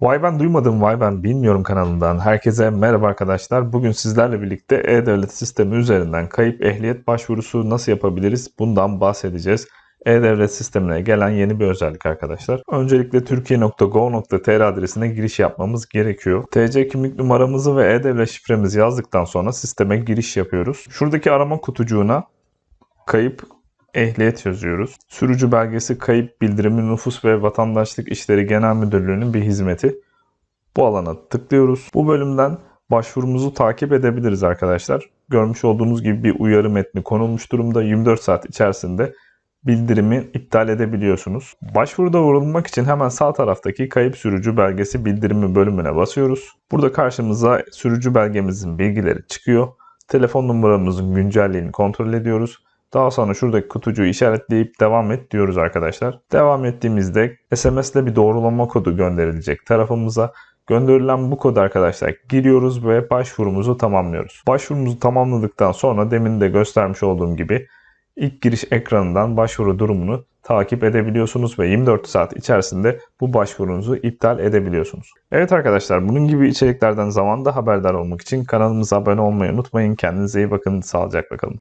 Vay ben duymadım, vay ben bilmiyorum kanalından. Herkese merhaba arkadaşlar. Bugün sizlerle birlikte E-Devlet sistemi üzerinden kayıp ehliyet başvurusu nasıl yapabiliriz bundan bahsedeceğiz. E-Devlet sistemine gelen yeni bir özellik arkadaşlar. Öncelikle türkiye.gov.tr adresine giriş yapmamız gerekiyor. TC kimlik numaramızı ve E-Devlet şifremizi yazdıktan sonra sisteme giriş yapıyoruz. Şuradaki arama kutucuğuna kayıp ehliyet yazıyoruz. Sürücü belgesi kayıp bildirimi Nüfus ve Vatandaşlık İşleri Genel Müdürlüğü'nün bir hizmeti. Bu alana tıklıyoruz. Bu bölümden başvurumuzu takip edebiliriz arkadaşlar. Görmüş olduğunuz gibi bir uyarı metni konulmuş durumda. 24 saat içerisinde bildirimi iptal edebiliyorsunuz. Başvuruda vurulmak için hemen sağ taraftaki kayıp sürücü belgesi bildirimi bölümüne basıyoruz. Burada karşımıza sürücü belgemizin bilgileri çıkıyor. Telefon numaramızın güncelliğini kontrol ediyoruz. Daha sonra şuradaki kutucuğu işaretleyip devam et diyoruz arkadaşlar. Devam ettiğimizde SMS ile bir doğrulama kodu gönderilecek tarafımıza. Gönderilen bu kodu arkadaşlar giriyoruz ve başvurumuzu tamamlıyoruz. Başvurumuzu tamamladıktan sonra demin de göstermiş olduğum gibi ilk giriş ekranından başvuru durumunu takip edebiliyorsunuz ve 24 saat içerisinde bu başvurunuzu iptal edebiliyorsunuz. Evet arkadaşlar bunun gibi içeriklerden zamanda haberdar olmak için kanalımıza abone olmayı unutmayın. Kendinize iyi bakın. Sağlıcakla kalın.